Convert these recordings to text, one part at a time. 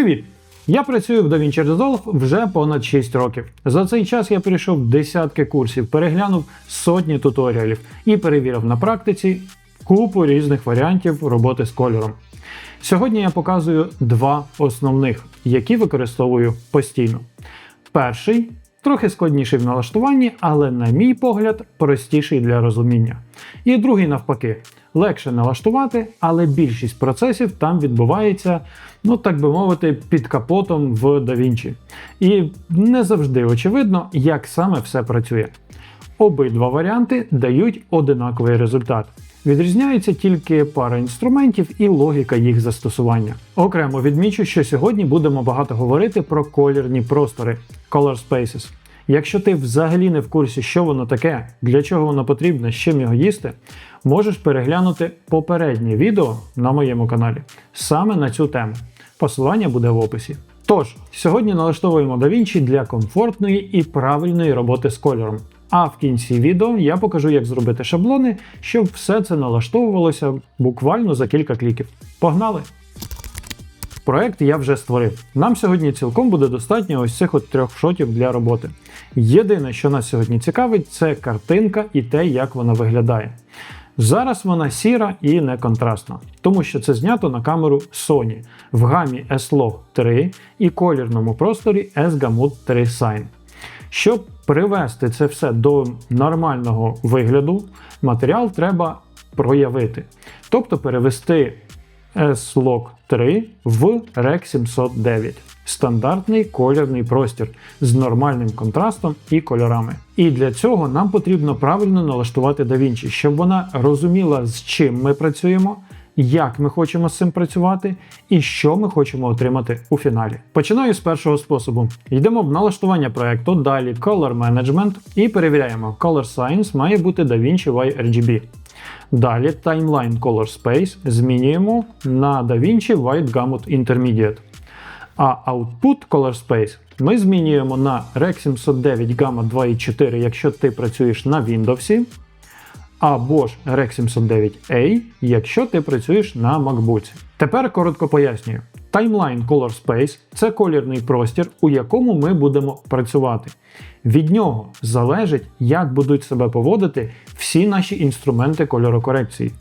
Привіт! Я працюю в DaVinci Resolve вже понад 6 років. За цей час я пройшов десятки курсів, переглянув сотні туторіалів і перевірив на практиці купу різних варіантів роботи з кольором. Сьогодні я показую два основних, які використовую постійно. Перший трохи складніший в налаштуванні, але, на мій погляд, простіший для розуміння. І другий, навпаки, легше налаштувати, але більшість процесів там відбувається, ну так би мовити, під капотом в DaVinci. І не завжди очевидно, як саме все працює. Обидва варіанти дають одинаковий результат. Відрізняється тільки пара інструментів і логіка їх застосування. Окремо відмічу, що сьогодні будемо багато говорити про колірні простори Color Spaces. Якщо ти взагалі не в курсі, що воно таке, для чого воно потрібне, з чим його їсти, можеш переглянути попереднє відео на моєму каналі саме на цю тему. Посилання буде в описі. Тож, сьогодні налаштовуємо DaVinci для комфортної і правильної роботи з кольором. А в кінці відео я покажу, як зробити шаблони, щоб все це налаштовувалося буквально за кілька кліків. Погнали! Проект я вже створив. Нам сьогодні цілком буде достатньо ось цих от трьох шотів для роботи. Єдине, що нас сьогодні цікавить, це картинка і те, як вона виглядає. Зараз вона сіра і не контрастна, тому що це знято на камеру Sony в гамі S-Log 3 і колірному просторі S-Gamut 3 Sign. Щоб привести це все до нормального вигляду, матеріал треба проявити, тобто перевести S-Log 3 в Rec 709. Стандартний колірний простір з нормальним контрастом і кольорами. І для цього нам потрібно правильно налаштувати DaVinci, щоб вона розуміла, з чим ми працюємо, як ми хочемо з цим працювати і що ми хочемо отримати у фіналі. Починаю з першого способу. Йдемо в налаштування проекту, далі Color Management і перевіряємо, Color Science має бути DaVinci YRGB. Далі Timeline Color Space змінюємо на DaVinci White Gamut Intermediate. А Output Color Space ми змінюємо на Rec 709 Gamma 2.4, якщо ти працюєш на Windows, або ж Rec 709A, якщо ти працюєш на MacBook. Тепер коротко пояснюю. Timeline Color Space це колірний простір, у якому ми будемо працювати. Від нього залежить, як будуть себе поводити всі наші інструменти кольорокорекції.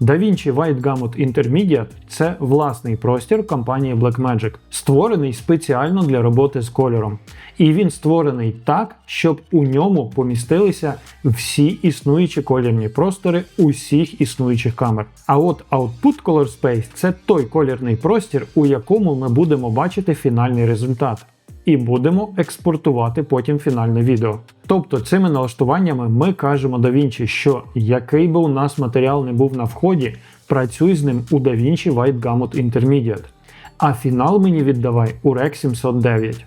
DaVinci White Gamut Intermediate це власний простір компанії Blackmagic, створений спеціально для роботи з кольором. І він створений так, щоб у ньому помістилися всі існуючі колірні простори усіх існуючих камер. А от Output Color Space це той колірний простір, у якому ми будемо бачити фінальний результат. І будемо експортувати потім фінальне відео. Тобто цими налаштуваннями ми кажемо DaVinci, що який би у нас матеріал не був на вході, працюй з ним у DaVinci White Gamut Intermediate. А фінал мені віддавай у Rec 709.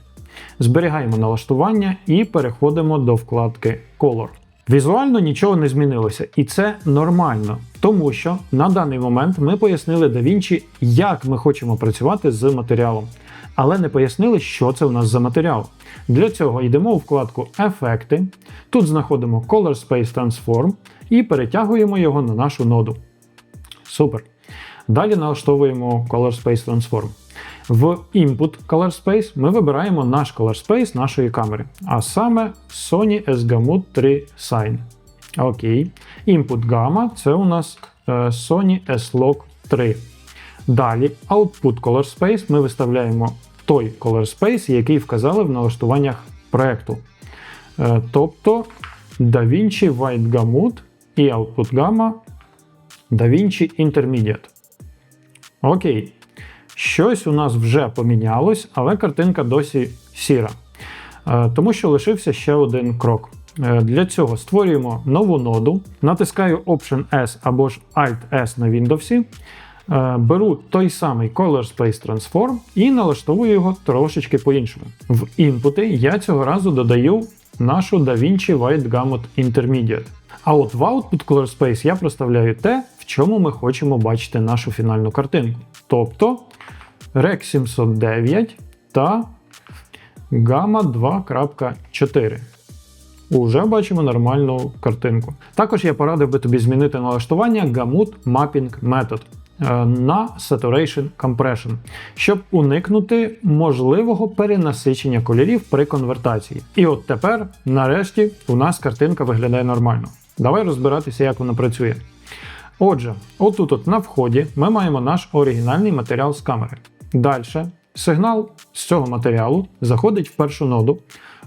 Зберігаємо налаштування і переходимо до вкладки Color. Візуально нічого не змінилося, і це нормально, тому що на даний момент ми пояснили DaVinci, як ми хочемо працювати з матеріалом, але не пояснили, що це у нас за матеріал. Для цього йдемо у вкладку Ефекти. Тут знаходимо Color Space Transform і перетягуємо його на нашу ноду. Супер. Далі налаштовуємо Color Space Transform. В Input Color Space ми вибираємо наш Color Space нашої камери, а саме Sony S-Gamut 3 Sign. Окей. Input Gamma це у нас е, Sony S-Log 3. Далі Output Color Space ми виставляємо той Color Space, який вказали в налаштуваннях проекту. Е, Тобто DaVinci White Gamut і Output Gamma DaVinci Intermediate. Окей. Щось у нас вже помінялось, але картинка досі сіра. Е, Тому що лишився ще один крок. Е, Для цього створюємо нову ноду, натискаю Option S або ж Alt S на Windows, беру той самий Color Space Transform і налаштовую його трошечки по-іншому. В інпути я цього разу додаю нашу DaVinci White Gamut Intermediate. А от в Output Color Space я проставляю те, в чому ми хочемо бачити нашу фінальну картинку. Тобто Rec 709 та Gamma 2.4. Уже бачимо нормальну картинку. Також я порадив би тобі змінити налаштування Gamut Mapping Method. Е, на Saturation Compression, щоб уникнути можливого перенасичення кольорів при конвертації. І от тепер, нарешті, у нас картинка виглядає нормально. Давай розбиратися, як вона працює. Отже, отут от на вході ми маємо наш оригінальний матеріал з камери. Далі сигнал з цього матеріалу заходить в першу ноду,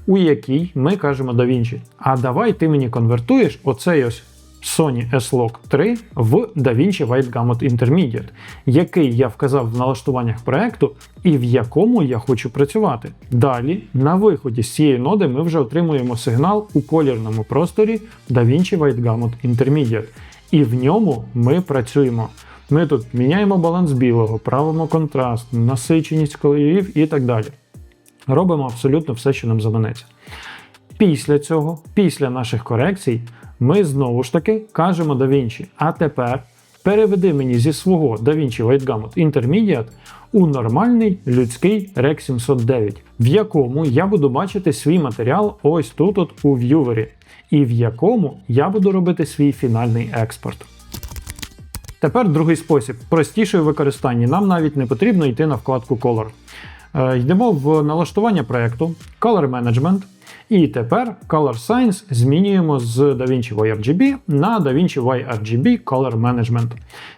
у якій ми кажемо DaVinci. А давай ти мені конвертуєш оцей ось Sony S-Log 3 в DaVinci White Gamut Intermediate, який я вказав в налаштуваннях проекту і в якому я хочу працювати. Далі, на виході з цієї ноди, ми вже отримуємо сигнал у колірному просторі DaVinci White Gamut Intermediate. І в ньому ми працюємо. Ми тут міняємо баланс білого, правимо контраст, насиченість кольорів і так далі. Робимо абсолютно все, що нам заманеться. Після цього, після наших корекцій, ми знову ж таки кажемо DaVinci. А тепер переведи мені зі свого DaVinci White Gamut Intermediate у нормальний людський Rec 709, в якому я буду бачити свій матеріал ось тут от у в'ювері, і в якому я буду робити свій фінальний експорт. Тепер другий спосіб, простіший у використанні. Нам навіть не потрібно йти на вкладку Color. Е, Йдемо в налаштування проєкту, Color Management. І тепер Color Science змінюємо з DaVinci YRGB на DaVinci YRGB Color Management.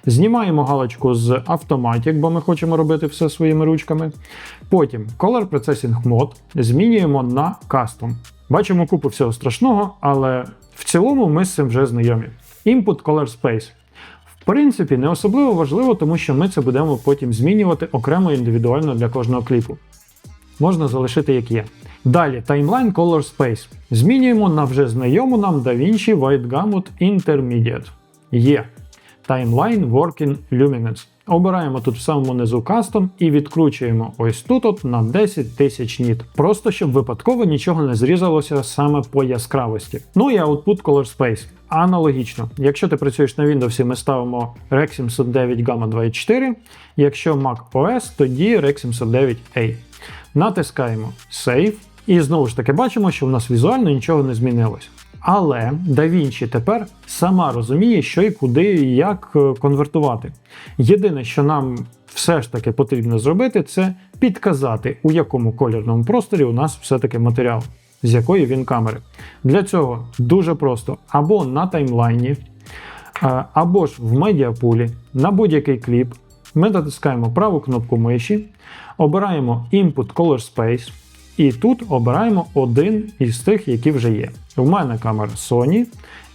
Знімаємо галочку з Automatic, бо ми хочемо робити все своїми ручками. Потім Color Processing Mode змінюємо на Custom. Бачимо купу всього страшного, але в цілому ми з цим вже знайомі. Input Color Space. В принципі, не особливо важливо, тому що ми це будемо потім змінювати окремо індивідуально для кожного кліпу. Можна залишити як є. Далі Timeline Color Space. Змінюємо на вже знайому нам DaVinci White Gamut Intermediate. Є. Timeline Working Luminance. Обираємо тут в самому низу Custom і відкручуємо ось тут от на 10 тисяч ніт. Просто щоб випадково нічого не зрізалося саме по яскравості. Ну і Output Color Space. Аналогічно, якщо ти працюєш на Windows, ми ставимо Rec 709 Gamma 24, якщо Mac OS, тоді Rec 709A. Натискаємо Save, і знову ж таки бачимо, що в нас візуально нічого не змінилось. Але DaVinci тепер сама розуміє, що і куди і як е, конвертувати. Єдине, що нам все ж таки потрібно зробити, це підказати, у якому колірному просторі у нас все-таки матеріал, з якої він камери. Для цього дуже просто або на таймлайні, е, або ж в медіапулі на будь-який кліп. Ми натискаємо праву кнопку миші, обираємо Input Color Space. І тут обираємо один із тих, які вже є. У мене камера Sony,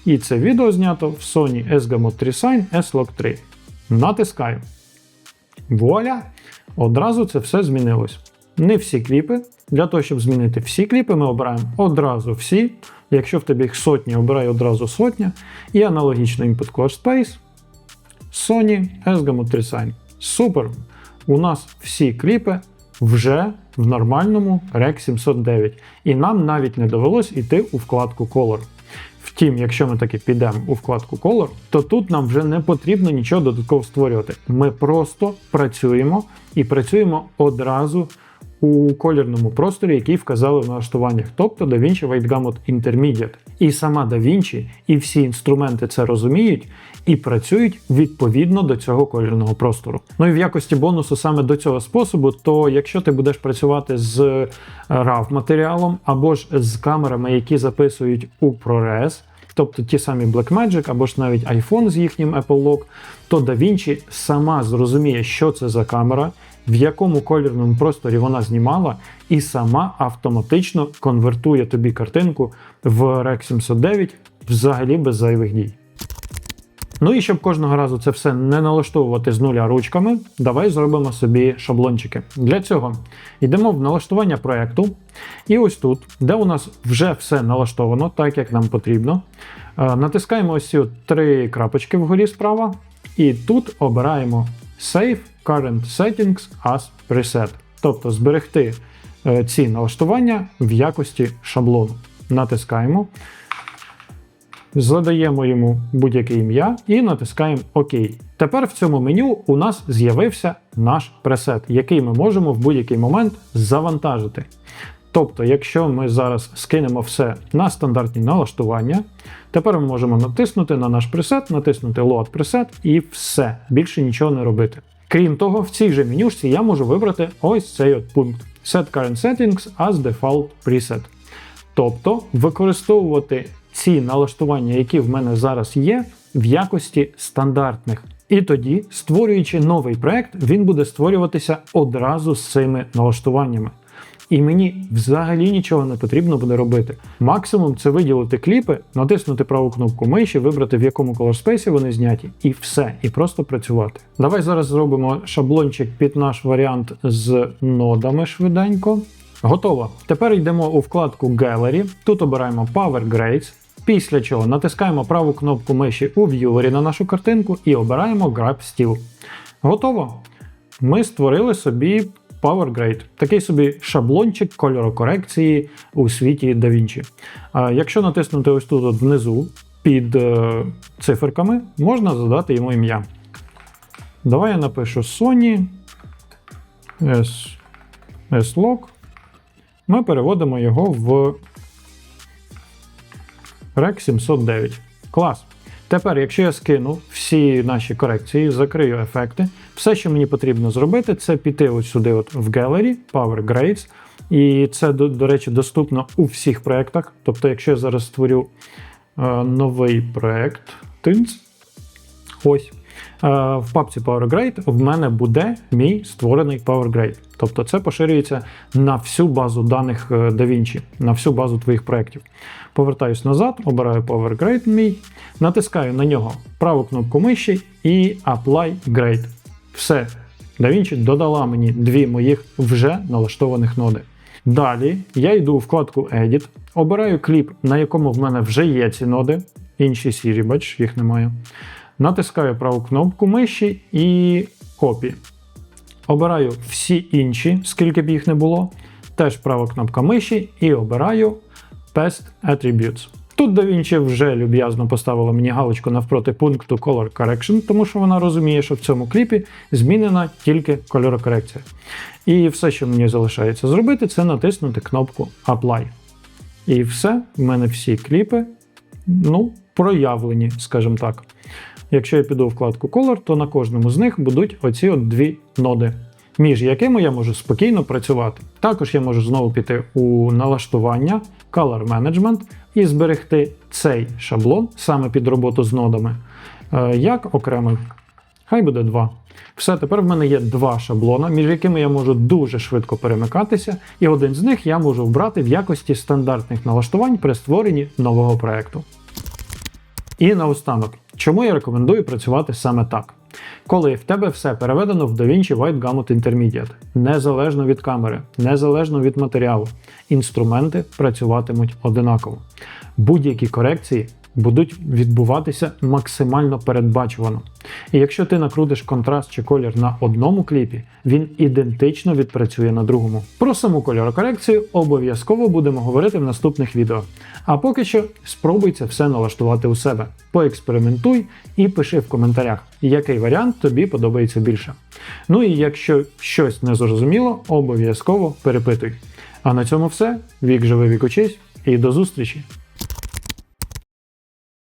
і це відео знято в Sony SGMod 3 Sign S-Log 3. Натискаю. Вуаля! Одразу це все змінилось. Не всі кліпи. Для того, щоб змінити всі кліпи, ми обираємо одразу всі. Якщо в тебе їх сотні, обирай одразу сотня. І аналогічно Input Color Space. Sony SGMod 3 Sign. Супер! У нас всі кліпи вже в нормальному Rec 709. І нам навіть не довелось йти у вкладку Color. Втім, якщо ми таки підемо у вкладку Color, то тут нам вже не потрібно нічого додатково створювати. Ми просто працюємо і працюємо одразу у колірному просторі, який вказали в налаштуваннях, тобто DaVinci White Gamut Intermediate. І сама DaVinci, і всі інструменти це розуміють і працюють відповідно до цього колірного простору. Ну і в якості бонусу саме до цього способу, то якщо ти будеш працювати з RAW матеріалом або ж з камерами, які записують у ProRes, тобто ті самі Blackmagic або ж навіть iPhone з їхнім Apple Lock, то DaVinci сама зрозуміє, що це за камера, в якому колірному просторі вона знімала, і сама автоматично конвертує тобі картинку в Rec 709 взагалі без зайвих дій. Ну і щоб кожного разу це все не налаштовувати з нуля ручками, давай зробимо собі шаблончики. Для цього йдемо в налаштування проєкту. І ось тут, де у нас вже все налаштовано, так як нам потрібно. е, Натискаємо ось ці три крапочки вгорі справа. І тут обираємо Save Current Settings as Preset. Тобто зберегти е, ці налаштування в якості шаблону. Натискаємо задаємо йому будь-яке ім'я і натискаємо ОК. Тепер в цьому меню у нас з'явився наш пресет, який ми можемо в будь-який момент завантажити. Тобто, якщо ми зараз скинемо все на стандартні налаштування, тепер ми можемо натиснути на наш пресет, натиснути Load Preset і все, більше нічого не робити. Крім того, в цій же менюшці я можу вибрати ось цей от пункт Set Current Settings as Default Preset. Тобто використовувати ці налаштування, які в мене зараз є, в якості стандартних. І тоді, створюючи новий проект, він буде створюватися одразу з цими налаштуваннями. І мені взагалі нічого не потрібно буде робити. Максимум це виділити кліпи, натиснути праву кнопку миші, вибрати в якому колорспейсі вони зняті, і все, і просто працювати. Давай зараз зробимо шаблончик під наш варіант з нодами швиденько. Готово. Тепер йдемо у вкладку Gallery. Тут обираємо Power Grades. Після чого натискаємо праву кнопку миші у в'ювері на нашу картинку і обираємо Grab Steel. Готово. Ми створили собі Power Grade, такий собі шаблончик кольорокорекції у світі DaVinci. Якщо натиснути ось тут внизу під е, циферками, можна задати йому ім'я. Давай я напишу Sony S, S-Log. Ми переводимо його в Rec 709. Клас. Тепер, якщо я скину всі наші корекції, закрию ефекти, все, що мені потрібно зробити, це піти ось сюди, от в Gallery, Power Grades. І це, до, до речі, доступно у всіх проєктах. Тобто, якщо я зараз створю е, новий проєкт, тинц, ось. Е, В папці Power Grade в мене буде мій створений Power Grade. Тобто це поширюється на всю базу даних е, DaVinci, на всю базу твоїх проєктів. Повертаюсь назад, обираю Power Grade мій, натискаю на нього праву кнопку миші і Apply Grade. Все. DaVinci додала мені дві моїх вже налаштованих ноди. Далі я йду у вкладку Edit, обираю кліп, на якому в мене вже є ці ноди, інші сірі, бачиш, їх немає. Натискаю праву кнопку миші і Copy. Обираю всі інші, скільки б їх не було. Теж права кнопка миші і обираю Past Attributes. Тут DaVinci вже люб'язно поставила мені галочку навпроти пункту Color Correction, тому що вона розуміє, що в цьому кліпі змінена тільки кольорокорекція. І все, що мені залишається зробити, це натиснути кнопку Apply. І все, в мене всі кліпи ну, проявлені, скажімо так. Якщо я піду у вкладку Color, то на кожному з них будуть оці от дві ноди, між якими я можу спокійно працювати. Також я можу знову піти у налаштування, Color Management і зберегти цей шаблон саме під роботу з нодами, е, як окремий. Хай буде два. Все, тепер в мене є два шаблона, між якими я можу дуже швидко перемикатися, і один з них я можу вбрати в якості стандартних налаштувань при створенні нового проекту. І наостанок, чому я рекомендую працювати саме так? Коли в тебе все переведено в DaVinci White Gamut Intermediate, незалежно від камери, незалежно від матеріалу, інструменти працюватимуть одинаково. Будь-які корекції будуть відбуватися максимально передбачувано. І якщо ти накрутиш контраст чи колір на одному кліпі, він ідентично відпрацює на другому. Про саму кольорокорекцію обов'язково будемо говорити в наступних відео. А поки що спробуй це все налаштувати у себе. Поекспериментуй і пиши в коментарях, який варіант тобі подобається більше. Ну і якщо щось не зрозуміло, обов'язково перепитуй. А на цьому все. Вік живи, вік учись і до зустрічі!